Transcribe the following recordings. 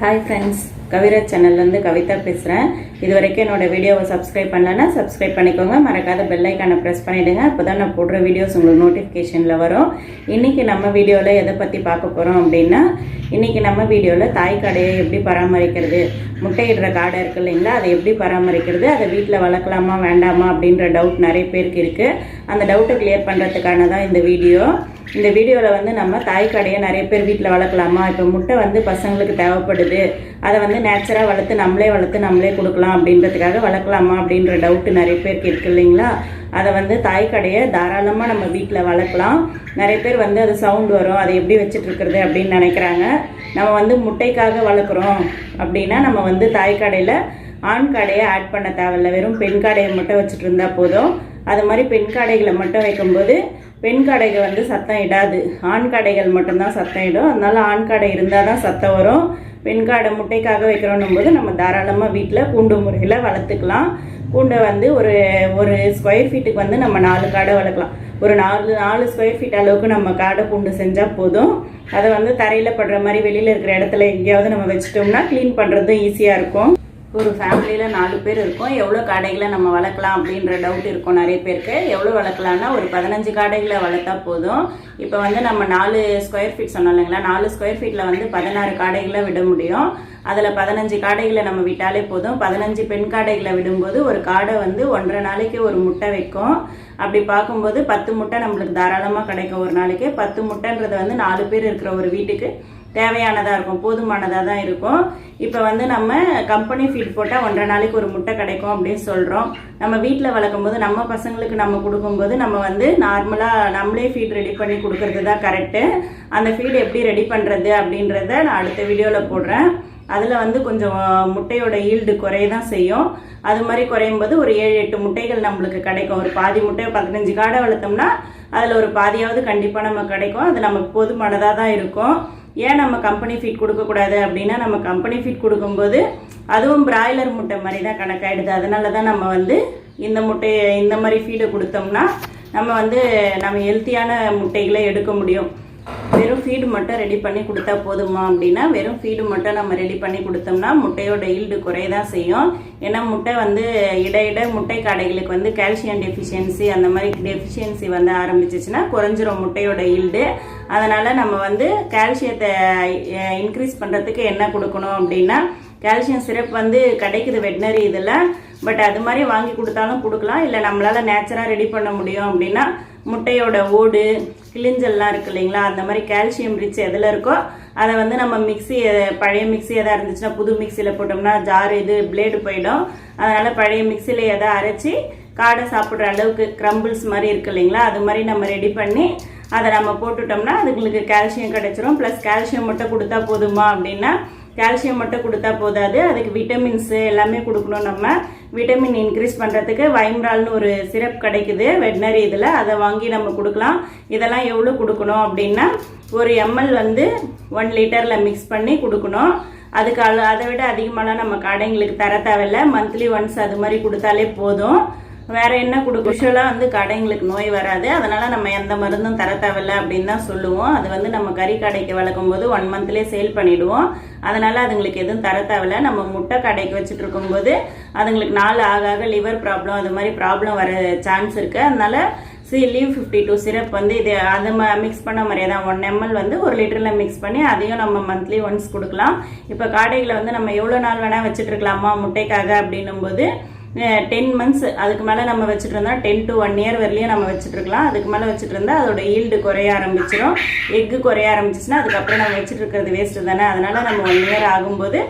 Hi friends Kaviraj சேனல்லேருந்து கவிதா பேசுகிறேன் இது வரைக்கும் என்னோடய வீடியோவை சப்ஸ்கிரைப் பண்ணலன்னா சப்ஸ்கிரைப் பண்ணிக்கோங்க. மறக்காத பெல்லைக்கான ப்ரெஸ் பண்ணிவிடுங்க அப்போ தான் நான் போடுற வீடியோஸ் உங்களுக்கு நோட்டிஃபிகேஷனில் வரும். இன்றைக்கி நம்ம வீடியோவில் எதை பற்றி பார்க்க போகிறோம் அப்படின்னா இன்றைக்கி நம்ம வீடியோவில் தாய் காடையை எப்படி பராமரிக்கிறது முட்டையிடுற காடை இருக்கு இல்லைங்களா அதை எப்படி பராமரிக்கிறது அதை வீட்டில் வளர்க்கலாமா வேண்டாமா அப்படின்ற டவுட் நிறைய பேருக்கு இருக்குது அந்த டவுட்டை கிளியர் பண்ணுறதுக்கான தான் இந்த வீடியோ இந்த வீடியோவில் வந்து நம்ம தாய் கடையை நிறைய பேர் வீட்டில் வளர்க்கலாமா? இப்போ முட்டை வந்து பசங்களுக்கு தேவைப்படுது. அதை வந்து நேச்சராக வளர்த்து நம்மளே வளர்த்து நம்மளே கொடுக்கலாம் அப்படின்றதுக்காக வளர்க்கலாமா அப்படின்ற டவுட்டு நிறைய பேருக்கு இருக்குது இல்லைங்களா? அதை வந்து தாய் கடையை தாராளமாக நம்ம வீட்டில் வளர்க்கலாம். நிறைய பேர் வந்து அது சவுண்ட் வரும். அதை எப்படி வச்சுட்டு அப்படின்னு நினைக்கிறாங்க. நம்ம வந்து முட்டைக்காக வளர்க்குறோம் அப்படின்னா நம்ம வந்து தாய் கடையில் ஆண் காடையை ஆட் பண்ண தேவையில்ல. வெறும் பெண் காடையை மட்டும் வச்சுட்டு இருந்தால் போதும். அது மாதிரி பெண் காடைகளை மட்டும் வைக்கும்போது பெண் காடைகள் வந்து சத்தம் இடாது. ஆண் காடைகள் மட்டும்தான் சத்தம் இடும். அதனால ஆண் காடை இருந்தால் தான் சத்தம் வரும். பெண் காடை முட்டைக்காக வைக்கிறோன்னும் போது நம்ம தாராளமாக வீட்டில் கூண்டு முறையில் வளர்த்துக்கலாம். கூண்டை வந்து ஒரு ஒரு ஸ்கொயர் ஃபீட்டுக்கு வந்து நம்ம நாலு காடை வளர்க்கலாம். ஒரு நாலு நாலு ஸ்கொயர் ஃபீட் அளவுக்கு நம்ம காடை கூண்டு செஞ்சால் போதும். அதை வந்து தரையில் படுற மாதிரி வெளியில் இருக்கிற இடத்துல எங்கேயாவது நம்ம வச்சிட்டோம்னா க்ளீன் பண்ணுறதும் ஈஸியாக இருக்கும். ஒரு ஃபேமிலியில் நாலு பேர் இருக்கோம். எவ்வளோ காடைகளை நம்ம வளர்க்கலாம் அப்படின்ற டவுட் இருக்கும் நிறைய பேருக்கு. எவ்வளோ வளர்க்கலாம்னா ஒரு பதினஞ்சு காடைகளை வளர்த்தா போதும். இப்போ வந்து நம்ம நாலு ஸ்கொயர் ஃபீட் சொன்னோம் இல்லைங்களா? நாலு ஸ்கொயர் ஃபீட்டில் வந்து பதினாறு காடைகளை விட முடியும். அதில் பதினஞ்சு காடைகளை நம்ம விட்டாலே போதும். பதினஞ்சு பெண் காடைகளை விடும்போது ஒரு காடை வந்து ஒன்றரை நாளைக்கு ஒரு முட்டை வைக்கும். அப்படி பார்க்கும்போது பத்து முட்டை நம்மளுக்கு தாராளமாக கிடைக்கும் ஒரு நாளைக்கு. பத்து முட்டைன்றது வந்து நாலு பேர் இருக்கிற ஒரு வீட்டுக்கு தேவையானதாக இருக்கும் போதுமானதாக தான் இருக்கும். இப்போ வந்து நம்ம கம்பெனி ஃபீட் போட்டால் ஒன்றரை நாளைக்கு ஒரு முட்டை கிடைக்கும் அப்படின்னு சொல்கிறோம் நம்ம வீட்டில் வளர்க்கும் போது நம்ம பசங்களுக்கு நம்ம கொடுக்கும்போது நம்ம வந்து நார்மலாக நம்மளே ஃபீட் ரெடி பண்ணி கொடுக்கறது தான் கரெக்டு அந்த ஃபீட் எப்படி ரெடி பண்ணுறது அப்படின்றத நான் அடுத்த வீடியோவில் போடுறேன். அதில் வந்து கொஞ்சம் முட்டையோட ஈல்டு குறைய தான் செய்யும். அது மாதிரி குறையும் போது ஒரு ஏழு எட்டு முட்டைகள் நம்மளுக்கு கிடைக்கும். ஒரு பாதி முட்டை பதினஞ்சு காடை வளர்த்தோம்னா அதில் ஒரு பாதியாவது கண்டிப்பாக நமக்கு கிடைக்கும். அது நமக்கு போதுமானதாக தான் இருக்கும். ஏன் நம்ம கம்பெனி ஃபீட் கொடுக்கக்கூடாது அப்படின்னா நம்ம கம்பெனி ஃபீட் கொடுக்கும்போது அதுவும் பிராய்லர் முட்டை மாதிரி தான் கணக்காயிடுது. அதனால தான் நம்ம வந்து இந்த முட்டையை இந்த மாதிரி ஃபீடை கொடுத்தோம்னா நம்ம வந்து நம்ம ஹெல்த்தியான முட்டைகளை எடுக்க முடியும். வெறும் ஃபீடு மட்டும் ரெடி பண்ணி கொடுத்தா போதுமா அப்படின்னா வெறும் ஃபீடு மட்டும் நம்ம ரெடி பண்ணி கொடுத்தோம்னா முட்டையோட ஈல்டு குறைய தான் செய்யும். ஏன்னா முட்டை வந்து இடையிட முட்டை காடைகளுக்கு வந்து கால்சியம் டெஃபிஷியன்சி அந்த மாதிரி டெஃபிஷியன்சி வந்து ஆரம்பிச்சிச்சுன்னா குறைஞ்சிரும் முட்டையோட ஈல்டு அதனால் நம்ம வந்து கால்சியத்தை இன்க்ரீஸ் பண்ணுறதுக்கு என்ன கொடுக்கணும் அப்படின்னா கால்சியம் சிரப் வந்து கிடைக்குது வெட்டினரி இதில். பட் அது மாதிரி வாங்கி கொடுத்தாலும் கொடுக்கலாம். இல்லை நம்மளால் நேச்சராக ரெடி பண்ண முடியும் அப்படின்னா முட்டையோட ஓடு கிளிஞ்சல்லாம் இருக்கு இல்லைங்களா? அந்த மாதிரி கால்சியம் ரிச் எதில் இருக்கோ அதை வந்து நம்ம மிக்ஸி பழைய மிக்ஸி எதாவது இருந்துச்சுன்னா புது மிக்சியில் போட்டோம்னா ஜார் இது பிளேடு போயிடும். அதனால் பழைய மிக்சியில் எதை அரைச்சி காடை சாப்பிட்ற அளவுக்கு க்ரம்பிள்ஸ் மாதிரி இருக்கு இல்லைங்களா? அது மாதிரி நம்ம ரெடி பண்ணி அதை நம்ம போட்டுட்டோம்னா அதுங்களுக்கு கால்சியம் கிடைச்சிரும். ப்ளஸ் கால்சியம் மட்டும் கொடுத்தா போதுமா அப்படின்னா கால்சியம் மட்டும் கொடுத்தா போதாது. அதுக்கு விட்டமின்ஸு எல்லாமே கொடுக்கணும் நம்ம. விட்டமின் இன்க்ரீஸ் பண்ணுறதுக்கு வைம்ரால்னு ஒரு சிரப் கிடைக்குது வெட்னரி இதில். அதை வாங்கி நம்ம கொடுக்கலாம். இதெல்லாம் எவ்வளோ கொடுக்கணும் அப்படின்னா ஒரு எம்எல் வந்து ஒன் லிட்டரில் மிக்ஸ் பண்ணி கொடுக்கணும். அதுக்கு அதை விட அதிகமான நம்ம கடைங்களுக்கு தர தேவையில்ல. மந்த்லி ஒன்ஸ் அது மாதிரி கொடுத்தாலே போதும். வேற என்ன கொடுக்கும் யூஸ்வலாக வந்து கடைங்களுக்கு நோய் வராது. அதனால நம்ம எந்த மருந்தும் தர தேவையில்ல அப்படின்னு தான் சொல்லுவோம். அது வந்து நம்ம கறி கடைக்கு வளர்க்கும் போது ஒன் மந்த்லேயே சேல் பண்ணிடுவோம். அதனால அதுங்களுக்கு எதுவும் தர தேவையில்ல. நம்ம முட்டை கடைக்கு வச்சுட்டு இருக்கும்போது அதுங்களுக்கு நாள் ஆக ஆக லிவர் ப்ராப்ளம் அது மாதிரி ப்ராப்ளம் வர சான்ஸ் இருக்கு. அதனால சி லீவ் ஃபிஃப்டி டூ சிரப் வந்து இது அதை மிக்ஸ் பண்ண மாதிரியே தான். ஒன் எம்எல் வந்து ஒரு லிட்டரில் மிக்ஸ் பண்ணி அதையும் நம்ம மந்த்லி ஒன்ஸ் கொடுக்கலாம். இப்போ காடைகளை வந்து நம்ம எவ்வளோ நாள் வேணால் வச்சுட்டு இருக்கலாமா? முட்டைக்காக அப்படின்னும் போது டென் மந்த்ஸ் அதுக்கு மேலே நம்ம வச்சுட்டு இருந்தால் டென் டு ஒன் இயர் வரலையும் நம்ம வச்சுட்டு இருக்கலாம். அதுக்கு மேலே வச்சுட்டு இருந்தால் அதோட ஈல்டு குறைய ஆரம்பிச்சிடும் எக்கு குறைய ஆரம்பிச்சிச்சுன்னா அதுக்கப்புறம் நம்ம வச்சுட்டு இருக்கிறது வேஸ்ட்டு தானே. அதனால நம்ம ஒன் இயர் ஆகும்போது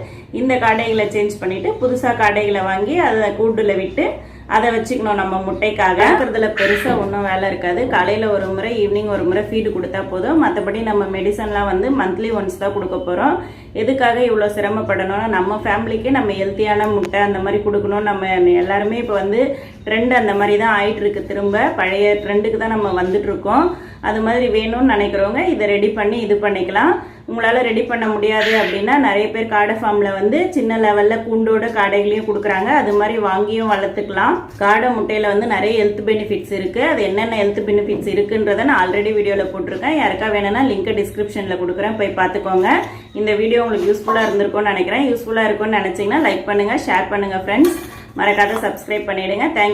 இந்த காடைகளை சேஞ்ச் பண்ணிவிட்டு புதுசாக காடைகளை வாங்கி அதை கூண்டில் விட்டு அதை வச்சுக்கணும் நம்ம முட்டைக்காக. இருக்கிறதுல பெருசாக ஒன்றும் வேலை இருக்காது. காலையில் ஒரு முறை ஈவினிங் ஒரு முறை ஃபீடு கொடுத்தா போதும். மற்றபடி நம்ம மெடிசன்லாம் வந்து மந்த்லி ஒன்ஸ் தான் கொடுக்க போகிறோம் எதுக்காக இவ்வளோ சிரமப்படணும்னா நம்ம ஃபேமிலிக்கு நம்ம ஹெல்த்தியான முட்டை அந்த மாதிரி கொடுக்கணும் நம்ம எல்லாருமே இப்போ வந்து ட்ரெண்ட் அந்த மாதிரி தான் ஆயிட்டு இருக்கு. திரும்ப பழைய ட்ரெண்டுக்கு தான் நம்ம வந்துட்டு இருக்கோம். அது மாதிரி வேணும்னு நினைக்கிறவங்க இதை ரெடி பண்ணி இது பண்ணிக்கலாம். உங்களால் ரெடி பண்ண முடியாது அப்படின்னா நிறைய பேர் காடை ஃபார்மில் வந்து சின்ன லெவலில் கூண்டோட காடைகளையும் கொடுக்குறாங்க. அது மாதிரி வாங்கியும் வளர்த்துக்கலாம். காடை முட்டையில் வந்து நிறைய ஹெல்த் பெனிஃபிட்ஸ் இருக்குது அது என்னென்ன ஹெல்த் பெனிஃபிட்ஸ் இருக்குன்றதை நான் ஆல்ரெடி வீடியோவில் போட்டிருக்கேன். யாருக்கா வேணும்னா லிங்க்கை டிஸ்கிரிப்ஷனில் கொடுக்குறேன். போய் பார்த்துக்கோங்க. இந்த வீடியோ உங்களுக்கு யூஸ்ஃபுல்லாக இருந்திருக்கும்னு நினைக்கிறேன். யூஸ்ஃபுல்லாக இருக்கும்னு நினச்சிங்கன்னா லைக் பண்ணுங்கள் ஷேர் பண்ணுங்கள் ஃப்ரெண்ட்ஸ் மறக்காத சப்ஸ்கிரைப் பண்ணிவிடுங்க தேங்க்யூ